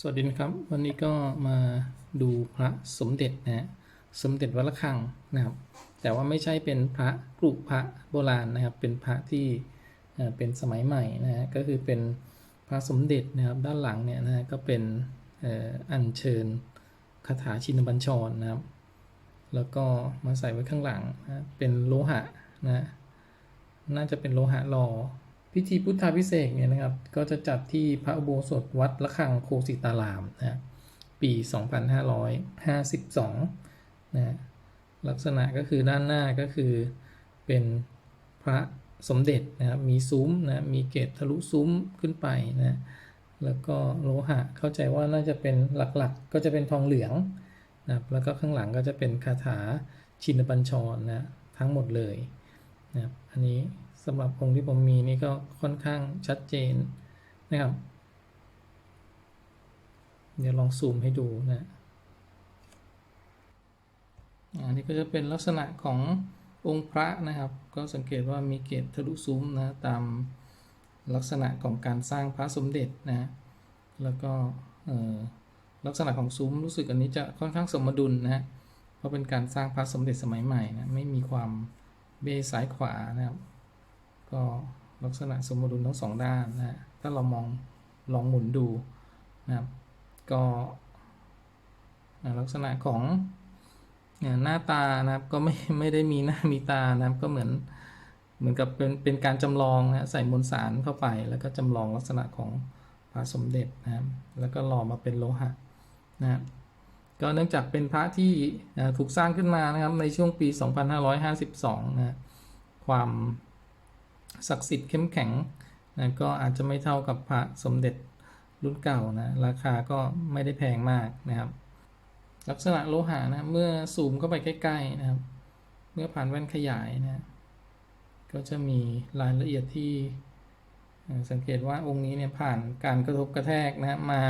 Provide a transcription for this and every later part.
สวัสดีนะครับ วันนี้ก็มาดูพระสมเด็จนะฮะสมเด็จวัดระฆังนะครับ แต่ว่าไม่ใช่เป็นพระกรุพระโบราณนะครับ เป็นพระที่เป็นสมัยใหม่นะฮะก็คือเป็นพระสมเด็จนะครับด้านหลังเนี่ยนะฮะก็เป็นอัญเชิญคาถาชินบัญชรนะครับ แล้วก็มาใส่ไว้ข้างหลังนะเป็นโลหะนะน่าจะเป็นโลหะหล่อ พิธีพุทธาพิเศษเนี่ยนะครับ ก็จะจัดที่พระอุโบสถวัดระฆังโคสิตารามนะปี 2552นะลักษณะก็คือด้านหน้าก็คือเป็นพระสมเด็จนะครับมีซุ้มนะมีเกศทะลุซุ้มขึ้นไปนะแล้วก็โลหะเข้าใจว่าน่าจะเป็นหลักๆก็จะเป็นทองเหลืองนะครับแล้วก็ข้างหลังก็จะเป็นคาถาชินบัญชรนะทั้งหมดเลย นะครับอันนี้สำหรับองค์ที่ผมมีนี่ก็ค่อนข้างชัดเจนนะครับ เดี๋ยวลองซูมให้ดูนะอันนี้ก็จะเป็นลักษณะขององค์พระนะครับ ก็สังเกตว่ามีเกศทะลุซุ้มนะตามลักษณะของการสร้างพระสมเด็จนะแล้วก็ลักษณะของซุ้มรู้สึกอันนี้จะค่อนข้างสมดุลนะฮะเพราะเป็นการสร้างพระสมเด็จสมัยใหม่นะไม่มีความ เบซ้ายขวานะครับ ก็ลักษณะสมดุลทั้งสองด้านนะฮะถ้าเรามองลองหมุนดูนะครับ ก็ลักษณะของหน้าตานะครับก็ไม่ไม่ได้มีหน้ามีตานะครับก็เหมือนเหมือนกับเป็นเป็นการจำลองนะใส่มวลสารเข้าไป แล้วก็จำลองลักษณะของพระสมเด็จนะครับแล้วก็หล่อมาเป็นโลหะนะครับ ก็เนื่องจากเป็นพระที่ถูกสร้างขึ้นมานะครับในช่วงปี 2552 นะความศักดิ์สิทธิ์เข้มแข็งนะก็อาจจะไม่เท่ากับพระสมเด็จรุ่นเก่านะราคาก็ไม่ได้แพงมากนะครับ ลักษณะโลหะนะเมื่อซูมเข้าไปใกล้ๆนะครับ เมื่อผ่านแว่นขยายนะก็จะมีรายละเอียดที่สังเกตว่าองค์นี้เนี่ยผ่านการกระทบกระแทกนะมา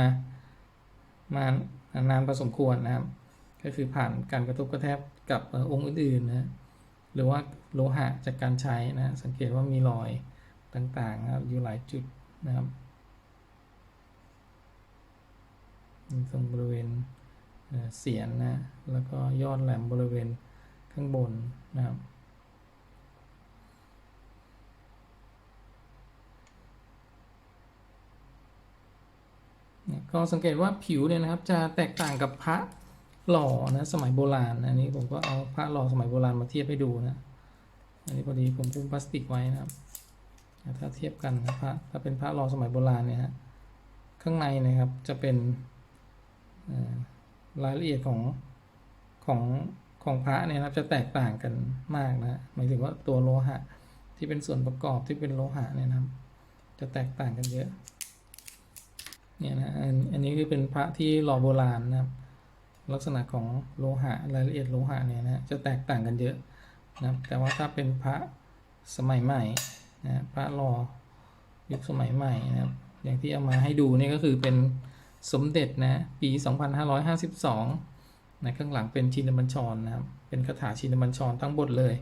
มา นานพอสมควรนะครับ ก็คือผ่านการกระทบกระแทกกับอองค์อื่นๆนะหรือว่าโลหะจากการใช้นะสังเกตว่ามีรอยต่างๆนะครับอยู่หลายจุดนะครับตรงบริเวณเอ่อเสียนนะแล้วก็ยอดแหลมบริเวณข้างบนนะครับ เนี่ย ก็สังเกตว่าผิวเนี่ยนะครับจะแตกต่างกับพระหล่อนะสมัยโบราณนะอันนี้ผมก็เอาพระหล่อสมัยโบราณมาเทียบให้ดูนะอันนี้พอดีผมพุ่มพลาสติกไว้นะครับ ถ้าเทียบกันนะพระถ้าเป็นพระหล่อสมัยโบราณเนี่ยฮะข้างในนะครับจะเป็นรายละเอียดของของของพระเนี่ยนะครับจะแตกต่างกันมากนะหมายถึงว่าตัวโลหะที่เป็นส่วนประกอบที่เป็นโลหะเนี่ยนะครับ จะแตกต่างกันเยอะ เนี่ยนะอันอันนี้คือเป็นพระที่หล่อโบราณนะครับ ลักษณะของโลหะรายละเอียดโลหะเนี่ยนะจะแตกต่างกันเยอะนะครับแต่ว่าถ้าเป็นพระสมัยใหม่นะพระหล่อยุคสมัยใหม่นะครับ อย่างที่เอามาให้ดูนี่ก็คือเป็นสมเด็จนะปี 2552นะข้างหลังเป็นชินบัญชรนะครับ เป็นคาถาชินบัญชรทั้งบทเลย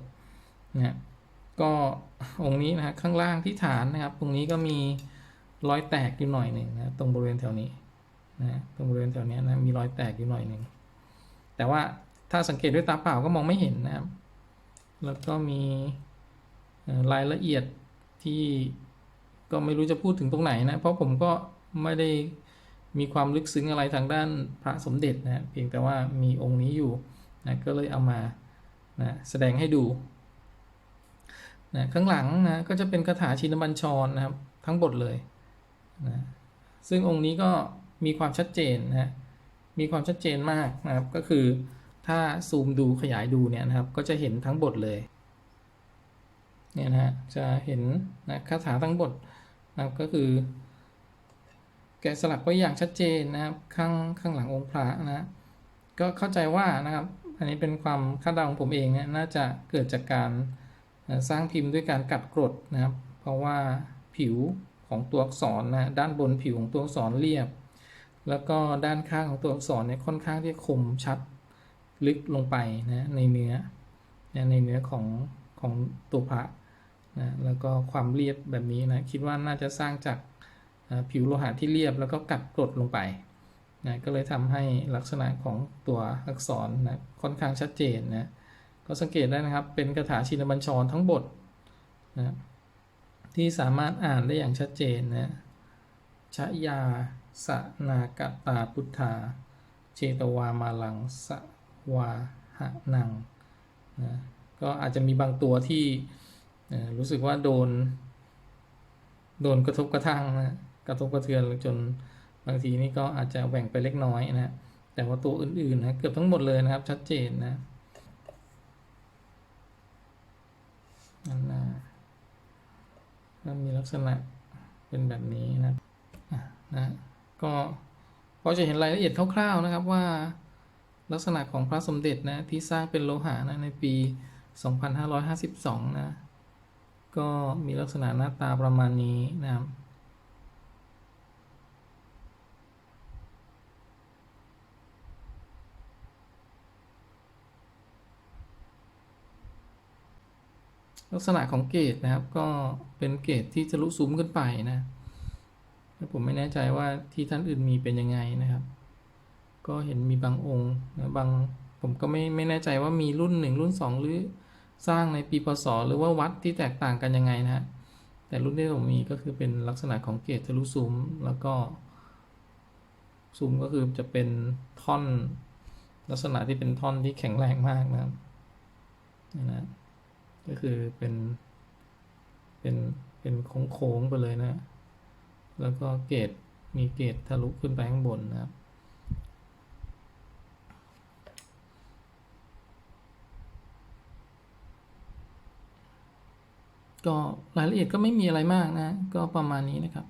นะก็องค์นี้นะฮะข้างล่างที่ฐานนะครับ ตรงนี้ก็มี รอยแตกอยู่หน่อยหนึ่งนะตรงบริเวณแถวนี้นะตรงบริเวณแถวนี้นะมีรอยแตกอยู่หน่อยหนึ่งแต่ว่าถ้าสังเกตด้วยตาเปล่าก็มองไม่เห็นนะครับ แล้วก็มีรายละเอียดที่ก็ไม่รู้จะพูดถึงตรงไหนนะ เพราะผมก็ไม่ได้มีความลึกซึ้งอะไรทางด้านพระสมเด็จนะเพียงแต่ว่ามีองค์นี้อยู่นะก็เลยเอามานะแสดงให้ดูนะข้างหลังนะก็จะเป็นคาถาชินบัญชรนะครับ ทั้งบทเลย นะซึ่งองค์นี้ก็มีความชัดเจนนะมีความชัดเจนมากนะครับ ก็คือถ้าซูมดูขยายดูเนี่ยนะครับ ก็จะเห็นทั้งบทเลย เนี่ยนะฮะ จะเห็นนะคาถาทั้งบทนะครับ ก็คือ แกะสลักไว้อย่างชัดเจนนะครับ ข้างข้างหลังองค์พระนะ ก็เข้าใจว่านะครับ อันนี้เป็นความคาดเดาของผมเองเนี่ยน่าจะเกิดจากการสร้างพิมพ์ด้วยการกัดกรดนะครับ เพราะว่าผิว ของตัวอักษรนะด้านบนผิวของตัวอักษรเรียบ แล้วก็ด้านข้างของตัวอักษรเนี่ยค่อนข้างที่คมชัดลึกลงไปนะในเนื้อในเนื้อของของตัวพระนะแล้วก็ความเรียบแบบนี้นะคิดว่าน่าจะสร้างจากผิวโลหะที่เรียบแล้วก็กัดกรดลงไปนะก็เลยทำให้ลักษณะของตัวอักษรนะค่อนข้างชัดเจนนะก็สังเกตได้นะครับเป็นคาถาชินบัญชรทั้งบทนะ ที่สามารถอ่านได้อย่างชัดเจนนะชยาสนากตาพุทธา เจตวามาลังสวาหะนังนะก็อาจจะมีบางตัวที่รู้สึกว่าโดน โดนกระทบกระทั่งนะกระทบกระเทือนจนบางทีนี่ก็อาจจะแหว่งไปเล็กน้อยนะแต่ว่าตัวอื่นๆนะเกือบทั้งหมดเลยนะครับชัดเจนนะนั่นนะ นะมีลักษณะเป็นแบบนี้นะอะนะก็พอจะเห็นรายละเอียดคร่าวๆนะครับว่าลักษณะของพระสมเด็จนะที่สร้างเป็นโลหะนะในปี 2552 นะ ก็มีลักษณะหน้าตาประมาณนี้นะครับ ลักษณะของเกตนะครับ ก็เป็นเกตที่ทะลุซุ้มขึ้นไปนะผมไม่แน่ใจว่าที่ท่านอื่นมีเป็นยังไงนะครับ ก็เห็นมีบางองค์นะบางผมก็ไม่ไม่แน่ใจว่ามีรุ่นหนึ่งรุ่นสองหรือสร้างในปีพศหรือว่าวัดที่แตกต่างกันยังไงนะฮะแต่รุ่นที่ผมมีก็คือเป็นลักษณะของเกตทะลุซุ้มแล้วก็ซุ้มก็คือจะเป็นท่อนลักษณะที่เป็นท่อนที่แข็งแรงมากนะครับนะ ก็คือเป็น เป็น เป็นโค้งๆไปเลยนะ แล้วก็เกตมีเกตทะลุขึ้นไปข้างบนนะครับก็รายละเอียดก็ไม่มีอะไรมากนะ ก็ประมาณนี้นะครับ